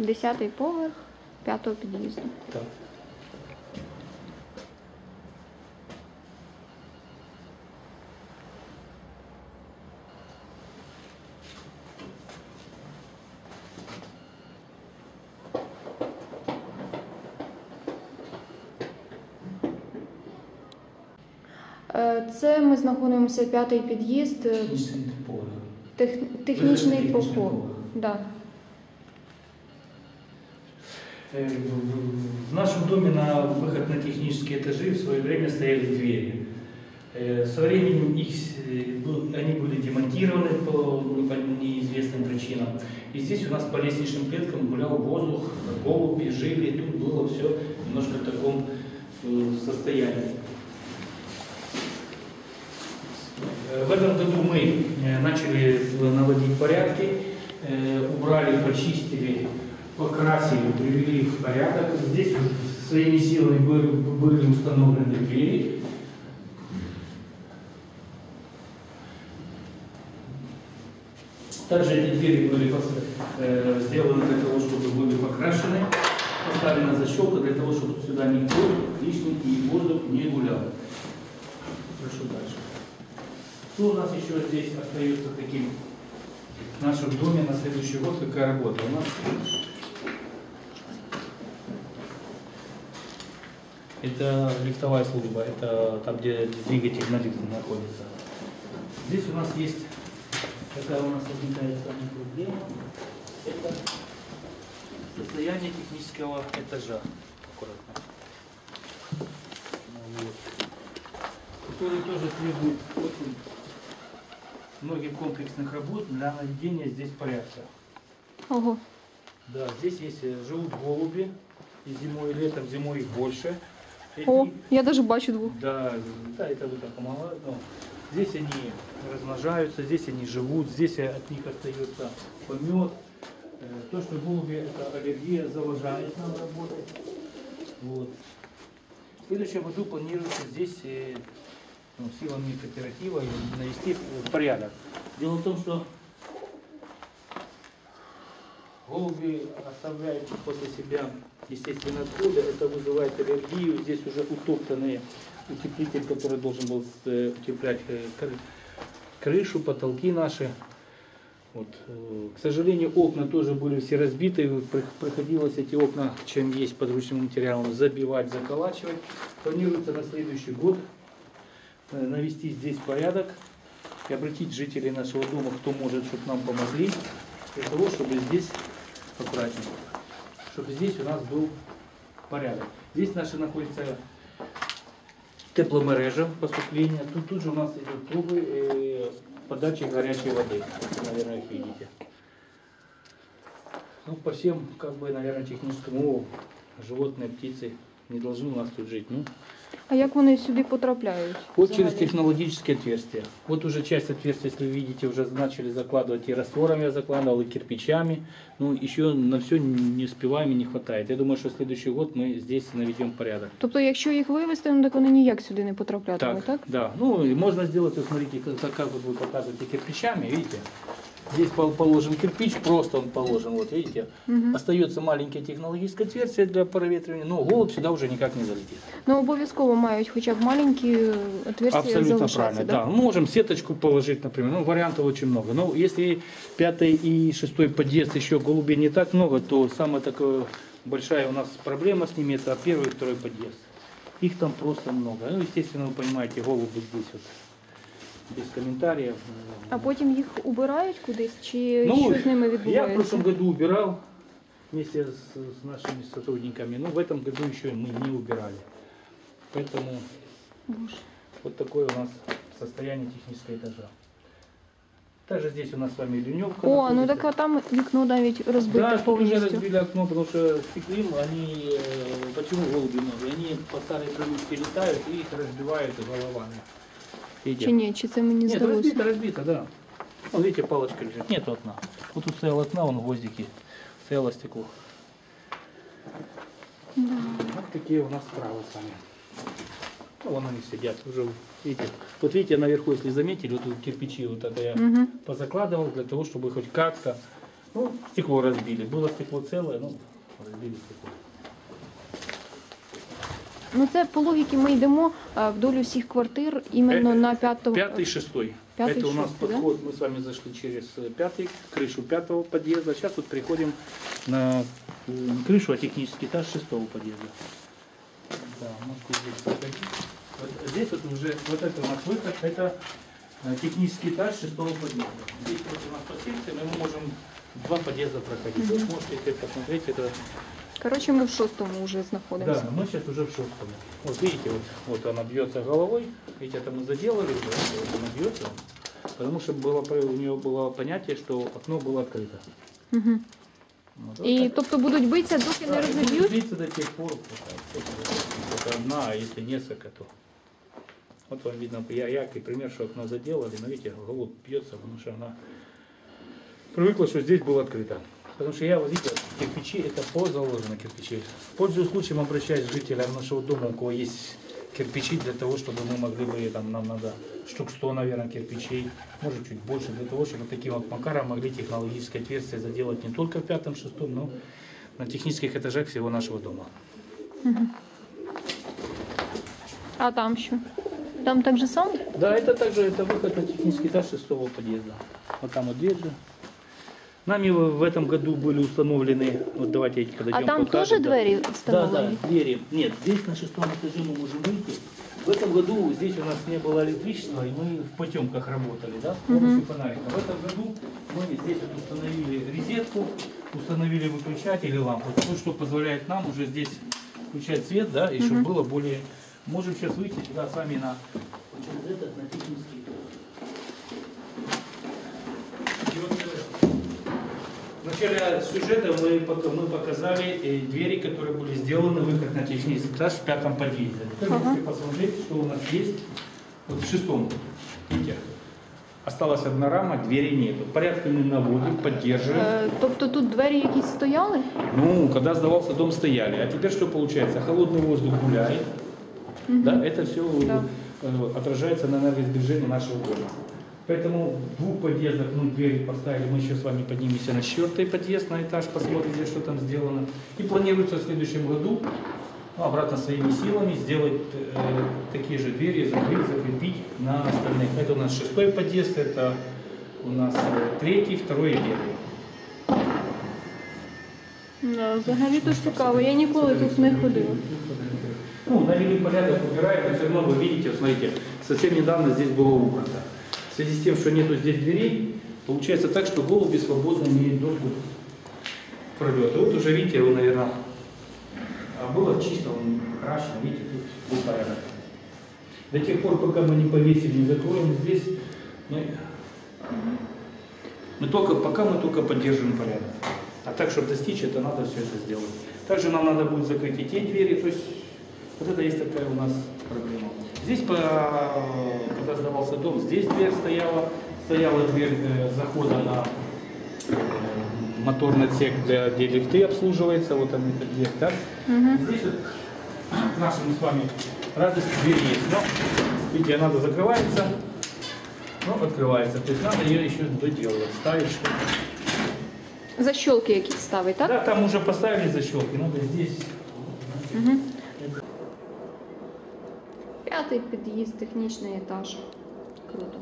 Десятий поверх п'ятого під'їзду. Так. Е, Це ми знаходимося п'ятий під'їзд, е, Технічний поверх. тех, технічний Технічний поверх. Да. Э, в- нашем доме на выход на технические этажи в свое время стояли двери. Э, Со временем их, э, они были демонтированы по неизвестным причинам. И здесь у нас по лестничным клеткам гулял воздух, голуби жили, и тут было все немножко в таком состоянии. В этом году мы начали наводить порядки, убрали, почистили, покрасили, привели в порядок. Здесь своими силами были, были установлены двери. Также эти двери были э, сделаны для того, чтобы были покрашены, поставлена защелка для того, чтобы сюда никто лишний и воздух не гулял. Прошу дальше. Что у нас еще здесь остается таким в нашем доме на следующий год? Какая работа? У нас это лифтовая служба, это там, где двигатель на лифте находится. Здесь у нас есть, какая у нас возникает самая проблема, это состояние технического этажа. Аккуратно. Ну, вот. Который тоже требует очень многих комплексных работ для наведения здесь порядка. Ого. Да, здесь есть, э, живут голуби, и зимой, и летом, зимой их больше. О, я навіть бачу двох. Да, да, это вы так мало. но здесь они размножаются, здесь они живут, здесь от них остается помет. Э, То, что голуби, это аллергия, заважает нам работать. Вот. В следующем году планируется здесь э, ну, силами кооператива навести порядок. Дело в том, что голуби оставляют после себя естественные отходы, это вызывает аллергию. Здесь уже утоптанный утеплитель, который должен был э, утеплять э, кры- крышу, потолки наши. Вот. э, К сожалению, окна тоже были все разбиты. При- Приходилось эти окна, чем есть подручным материалом, забивать, заколачивать. Планируется на следующий год навести здесь порядок и обратить жителей нашего дома, кто может, чтобы нам помогли, для того, чтобы здесь аккуратнее, чтобы здесь у нас был порядок. Здесь наши находятся тепломережа поступления. Тут, тут же у нас идут трубы э, подачи горячей воды. Наверное, их видите. Ну, по всем, как бы, наверное, техническому животные, птицы не должны у нас тут жить. Ну, А як вони сюди потрапляють? вот через взагалі? технологические отверстия. Вот уже часть отверстий, если вы видите, уже начали закладывать и раствором я закладывал, и кирпичами. Ну, еще на все не успеваем и не хватает. Я думаю, что в следующий год мы здесь наведем порядок. Тобто, якщо їх вивезти, ну так вони ніяк сюди не потраплятимуть, так? Да. Ну, и можно сделать, вот смотрите, как, как вот вы показываете кирпичами, видите? Здесь пол- положен кирпич, просто он положен, вот видите. Угу. Остается маленькое технологическое отверстие для проветривания, но голубь сюда уже никак не залетит. Ну обов'язково мають хоча б маленькі е, отверстия Абсолютно правильно, да? да. Мы можем сеточку положить, например, ну, вариантов очень много. Но если пятый и шестой подъезд еще голубей не так много, то самая такая большая у нас проблема с ними это первый и второй подъезд. Их там просто много. Ну, естественно, вы понимаете, голуби здесь вот без комментариев. А потім їх убирають кудись, чи Ну, що з ними Я в відбувається? прошлом году убирал вместе с, с нашими сотрудниками, но в этом году еще мы не убирали. Поэтому Боже. вот такое у нас состояние технического этажа. Также здесь у нас с вами ливневка. О, ну находится. так а там вікно навіть розбите Да, тут уже повністю. разбили окно, потому что стеклим, они, э, почему голуби много? Они по старой привычке летают и их разбивают головами. Видите? Чи ні, чи це мені Нет, здалося? разбито, разбито, да. Вон, видите, палочка лежит. Нет окна. Вот тут стояло окна, вон гвоздики. Стояло стекло. Вот такие у нас справа с вами. Ну, вон они сидят уже, видите. Вот видите, наверху, если заметили, вот тут кирпичи вот это я Угу. позакладывал для того, чтобы хоть как-то Ну, стекло разбили. Было стекло целое, ну, разбили стекло. Ну це по логіки ми йдемо е, вдоль усіх квартир іменно Е, на п'ятому. Пятый, шестой. Пятый, Это у нас шестой, да? подход. Мы с вами зашли через э, пятый, крышу пятого подъезда. Сейчас вот приходим на э, не крышу, а технический этаж шестого подъезда. Да, можете здесь проходить. Вот здесь вот уже, вот это у нас выход, это э, технический этаж шестого подъезда. Здесь вот у нас по секции мы можем два подъезда проходить. Вы можете посмотреть, это Коротше, ми в шостому вже да, знаходимося. мы сейчас уже в шестом. Вот видите, вот, вот она бьется головой. Видите, это мы заделали уже, вот она бьется. Потому что было, у нее было понятие, что окно было открыто. Угу. Вот, І так. тобто будуть битися, доки Да, не будет розіб'ють. длиться до тех пор, это одна, а если несколько, то... Вот вам видно, я, яркий пример, что окно заделали, но видите, голубь бьется, потому что она привыкла, что здесь было открыто. Потому что я, вот видите, кирпичи, это по заложено кирпичи. Пользуясь случаем, обращаюсь к жителям нашего дома, у кого есть кирпичи, для того, чтобы мы могли бы, там, нам надо штук 100, наверное, кирпичей, может чуть больше, для того, чтобы таким вот макаром могли технологическое отверстие заделать не только в пятом, шестом, но на технических этажах всего нашего дома. А там що? Там так же само? Да, это также это выход на технический этаж шестого подъезда. Вот там вот дверь же. Нами в этом году были установлены, вот давайте подойдем А там покажем, теж да. двері Да, встановлені? да, двери. Нет, здесь на шестом этаже мы можем выйти. В этом году здесь у нас не было электричества, и мы в потемках работали, да, с помощью фонарика. В этом году мы здесь вот установили розетку, установили выключатель и лампу. То, что позволяет нам уже здесь включать свет, да, и чтобы было более... Можем сейчас выйти сюда сами на, через этот, на технический. И вот, э, в начале сюжета мы, мы показали э, двери, которые были сделаны, выход на технический этаж в пятом подъезде. Теперь Ага. посмотреть, что у нас есть вот в шестом. Видите? Осталась одна рама, двери нету. Порядки мы наводим, поддерживаем. Е, Тобто тут двері якісь стояли? Ну, когда сдавался дом, стояли. А теперь что получается? Холодный воздух гуляет. Да, это все Да. отражается на энергосбережении нашего дома. Поэтому в двух подъездах мы двери поставили. Мы еще с вами поднимемся на четвертый подъезд, на этаж, посмотрим, где что там сделано. И планируется в следующем году ну, обратно своими силами сделать э, такие же двери, закрыть, закрепить на остальных. Это у нас шестой подъезд, это у нас э, третий, второй и первый. Да, взагалі то ж цікаво. Я ніколи тут не ходила. Ну, навели порядок, убирают, но все равно вы видите, вот смотрите, совсем недавно здесь было убрано. Связи с тем, что нету здесь дверей, получается так, что голуби свободно имеют доступ к пролету. Вот уже видите, его, наверное, а было чисто, он крашен, видите, тут был порядок. До тех пор, пока мы не повесим, не закроем здесь, мы, мы только, пока мы только поддерживаем порядок. А так, чтобы достичь, это надо все это сделать. Также нам надо будет закрыть и те двери, то есть вот это есть такая у нас проблема. Здесь, когда сдавался дом, здесь дверь стояла, стояла дверь э, захода на э, моторный отсек, для, где лифты обслуживается, вот там эта дверь, да? Здесь вот к нашему с вами радости дверь есть, но, видите, она закрывается, но открывается, то есть надо ее еще доделать, ставить что-то. Защолки якісь ставить, так? Да, там уже поставили защелки, надо здесь. П'ятий під'їзд, технічний етаж. Круто.